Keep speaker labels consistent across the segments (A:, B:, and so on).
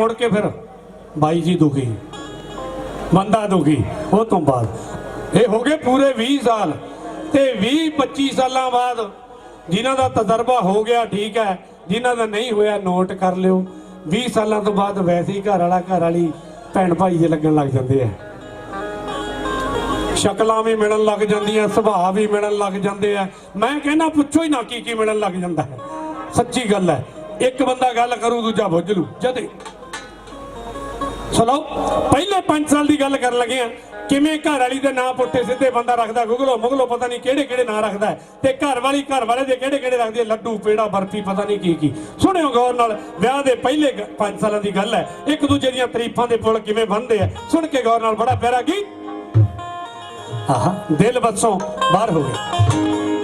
A: ਮੁੜ ਕੇ ਫਿਰ ਬਾਈ ਜੀ ਦੁਖੀ, ਬੰਦਾ ਦੁਖੀ, ਉਹ ਤੋਂ ਬਾਅਦ। ਇਹ ਹੋ ਗਏ ਪੂਰੇ 20 ਸਾਲ ਤੇ 20 25 ਸਾਲਾਂ ਬਾਅਦ ਜਿਨ੍ਹਾਂ ਦਾ ਤਜਰਬਾ ਹੋ ਗਿਆ ਠੀਕ ਹੈ, ਜਿਨ੍ਹਾਂ ਦਾ ਨਹੀਂ ਹੋਇਆ ਨੋਟ ਕਰ ਲਿਓ। 20 ਸਾਲਾਂ ਤੋਂ ਬਾਅਦ ਵੈਸੇ ਹੀ ਘਰ ਵਾਲਾ, ਘਰ ਵਾਲੀ ਭੈਣ ਭਾਈ ਜੇ ਲੱਗਣ ਲੱਗ ਜਾਂਦੇ ਆ। ਸ਼ਕਲਾਂ ਵੀ ਮਿਲਣ ਲੱਗ ਜਾਂਦੀਆਂ, ਸੁਭਾਅ ਵੀ ਮਿਲਣ ਲੱਗ ਜਾਂਦੇ ਆ। ਮੈਂ ਕਹਿੰਦਾ ਪੁੱਛੋ ਹੀ ਨਾ ਕੀ ਕੀ ਮਿਲਣ ਲੱਗ ਜਾਂਦਾ ਹੈ। ਸੱਚੀ ਗੱਲ ਹੈ, ਇੱਕ ਬੰਦਾ ਗੱਲ ਕਰੂ, ਦੂਜਾ ਬੁੱਝ ਲੂ, ਜਦੇ ਚਲੋ ਪਹਿਲੇ 5 ਸਾਲ ਦੀ ਗੱਲ ਕਰਨ ਲੱਗੇ ਆ। ਕਿਵੇਂ ਘਰ ਵਾਲੀ ਦੇ ਨਾਂ ਪੁੱਠੇ ਸਿੱਧੇ ਬੰਦਾ ਰੱਖਦਾ, ਗੁਗਲੋ ਮੁਗਲੋ ਪਤਾ ਨਹੀਂ ਕਿਹੜੇ ਕਿਹੜੇ ਨਾਂ ਰੱਖਦਾ ਤੇ ਘਰ ਵਾਲੀ ਘਰ ਵਾਲੇ ਦੇ ਕਿਹੜੇ ਕਿਹੜੇ ਰੱਖਦੇ ਲੱਡੂ, ਪੇੜਾ, ਬਰਫੀ, ਪਤਾ ਨਹੀਂ ਕੀ ਕੀ। ਸੁਣਿਓ ਗੌਰ ਨਾਲ, ਵਿਆਹ ਦੇ ਪਹਿਲੇ 5 ਸਾਲਾਂ ਦੀ ਗੱਲ ਹੈ। ਇੱਕ ਦੂਜੇ ਦੀਆਂ ਤਾਰੀਫਾਂ ਦੇ ਪੁੱਲ ਕਿਵੇਂ ਬੰਨਦੇ ਆ। ਸੁਣ ਕੇ ਗੌਰ ਨਾਲ ਬੜਾ ਪਿਆਰਾ ਗੀਤ। ਆਹਾ, ਦਿਲ ਬੱਸੋਂ ਬਾਹਰ ਹੋ ਗਏ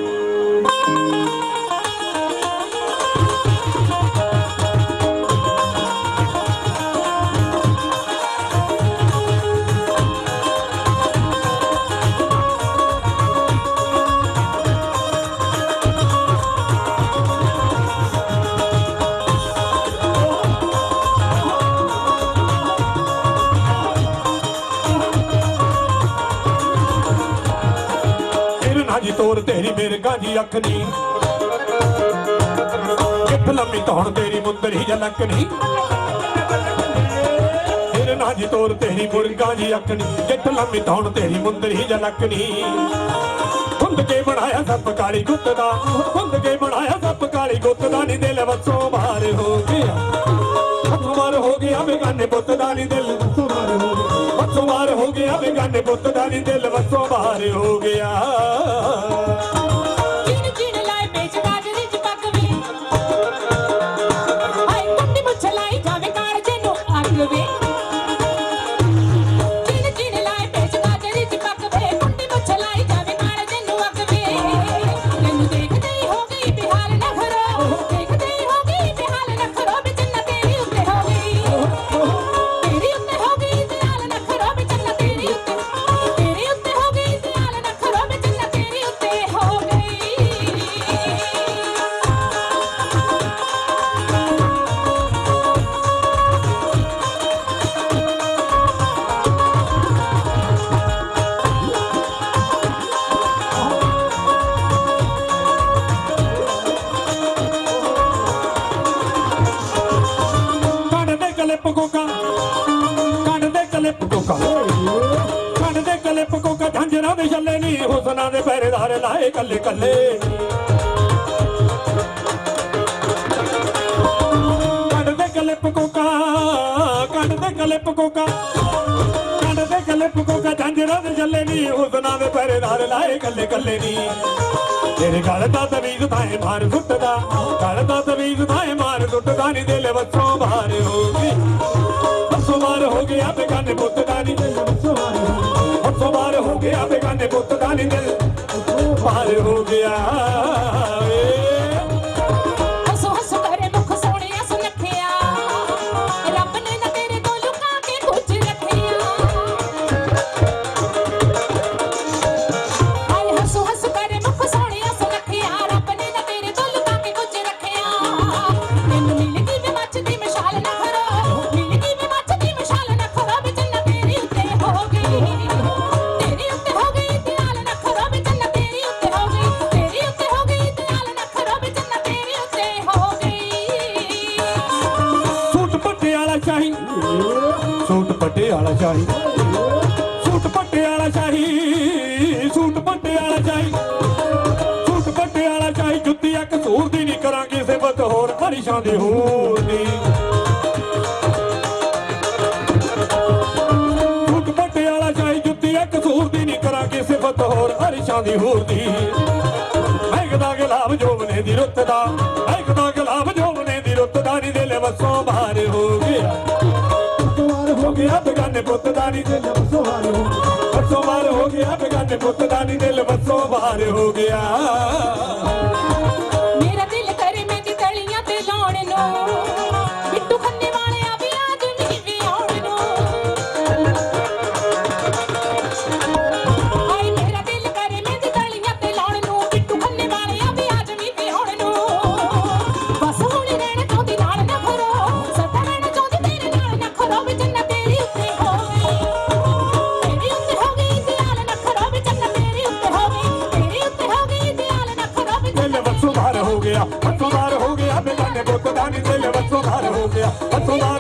A: ਤੇਰੇ ਜੀ ਤੋਰ ਤੇਰੀ ਮੇਰੇ ਗਾਂਜੀ ਅੱਖ ਨੀ। ਕਿੱਥ ਲੰਮੀ ਤੌਣ ਤੇਰੀ ਮੁੰਦਰੀ ਜਲਕ ਨੀ। ਤੇਰੇ ਨਾ ਜੀ ਤੋਰ ਤੇਰੀ ਮੁਰਗਾ ਜੀ ਅੱਖ ਨੀ। ਕਿੱਥ ਲੰਮੀ ਤੌਣ ਤੇਰੀ ਮੁੰਦਰੀ ਜਲਕ ਨੀ। ਹੁੰਦ ਕੇ ਬਣਾਇਆ ਸੱਪ ਕਾਲੀ ਗੁੱਤ ਦਾ। ਹੁੰਦ ਕੇ ਬਣਾਇਆ ਸੱਪ ਕਾਲੀ ਗੁੱਤ ਦਾ। ਨੀ ਦਿਲ ਵਸੋਂ ਬਾਹਰ ਹੋ ਗਿਆ। ਹੱਥੋਂ ਹੋ ਗਿਆ ਬੇਗਾਨੇ ਪੁੱਤ ਦਾ ਨੀ ਦਿਲ। ਵਸੋਂ ਹੋ ਗਿਆ ਹੱਥੋਂ ਮਾਰ ਹੋ ਗਿਆ ਬੇਗਾਨੇ ਪੁੱਤ ਦਾ। ਨੀ ਦਿਲ ਵਸੋਂ ਬਾਹਰ ਹੋ ਗਿਆ। ਪਕੋਕਾ। ਕਲਿੱਪ ਕੋਕਾ ਕੱਢ ਦੇ ਕਲਿੱਪ ਕੋਕਾ ਕੱਢ ਦੇ ਛੱਲੇ ਨਹੀਂ ਹੁਸਨਾਂ ਦੇ ਪਹਿਰੇਦਾਰ ਲਾਏ ਕੱਲੇ ਕੱਲੇ। ਕੱਢਦੇ ਦੇ ਪਕੋਕਾ ਕੋਕਾ ਕੱਢ ਦੇ ਕਲਿੱਪ ਕੋਕਾ ਕੱਢ ਦੇ ਦੇ ਛੱਲੇ ਨਹੀਂ ਹੁਸਨਾਂ ਦੇ ਪਹਿਰੇਦਾਰ ਲਾਏ ਕੱਲੇ ਕੱਲੇ ਨਹੀਂ ਤੇਰੇ ਗਲ ਦਾ ਤਵੀਜ਼ ਥਾਏ ਮਾਰ ਸੁੱਟਦਾ। ਗਲ ਦਾ ਤਵੀਜ਼ ਥਾਏ ਮਾਰ ਸੁੱਟਦਾ ਨਹੀਂ ਦਿਲ ਵੱਸੋਂ ਬਾਹਰ ਹੋ ਗਈ ਗਿਆ ਬੇਗਾਨੇ ਪੁੱਤ ਦਾ ਨਹੀਂ ਦਿਲ। ਵੱਸੋਂ ਹੋ ਗਿਆ ਵੱਸੋਂ ਬਾਹਰ ਹੋ ਗਿਆ ਬੇਗਾਨੇ ਪੁੱਤ ਦਾ ਨਹੀਂ ਦਿਲ। ਬਾਹਰ ਹੋ ਗਿਆ। ਵਾਲਾ ਸ਼ਾਹੀ। ਸੂਟ ਪੱਟੇ ਵਾਲਾ ਸ਼ਾਹੀ, ਸੂਟ ਪੱਟੇ ਵਾਲਾ ਸ਼ਾਹੀ। ਸੂਟ ਪੱਟੇ ਵਾਲਾ ਸ਼ਾਹੀ, ਜੁੱਤੀ ਇੱਕ ਸੂਰ ਦੀ ਨਹੀਂ ਕਰਾਂਗੇ, ਸਿਫਤ ਹੋਰ ਹਰੀਸ਼ਾਂ ਦੀ ਹੋਰ ਦੀ ਸੂਟ ਪੱਟੇ ਵਾਲਾ ਸ਼ਾਹੀ, ਜੁੱਤੀ ਇੱਕ ਸੂਰ ਦੀ ਨਹੀਂ ਕਰਾਂਗੇ, ਸਿਫਤ ਹੋਰ ਹਰੀਸ਼ਾਂ ਦੀ ਹੋਰ ਦੀ ਮਹਿਕਦਾ ਗੁਲਾਬ ਜੋਬਨੇ ਦੀ ਰੁੱਤ ਦਾ ਮਹਿਕਦਾ ਗੁਲਾਬ ਜੋਬਨੇ ਦੀ ਰੁੱਤ ਦਾ, ਨੀ ਦਿਲ ਵਸੋਂ ਬਾਹਰ ਹੋ ਗਿਆ। ਹੋ ਗਿਆ ਬੇਗਾਨੇ ਪੁੱਤ ਦਾ ਨੀ ਦਿਲ ਵਸੋਂ ਬਾਹਰ ਹੋ ਗਿਆ। ਵਸੋਂ ਵਾਰ ਹੋ ਗਿਆ, ਬੇਗਾਨੇ ਪੁੱਤ ਦਾ ਨੀ ਦਿਲ ਵਸੋਂ ਬਾਹਰ ਹੋ ਗਿਆ। ਗਿਆ ਹੱਥੋਂ ਦਾ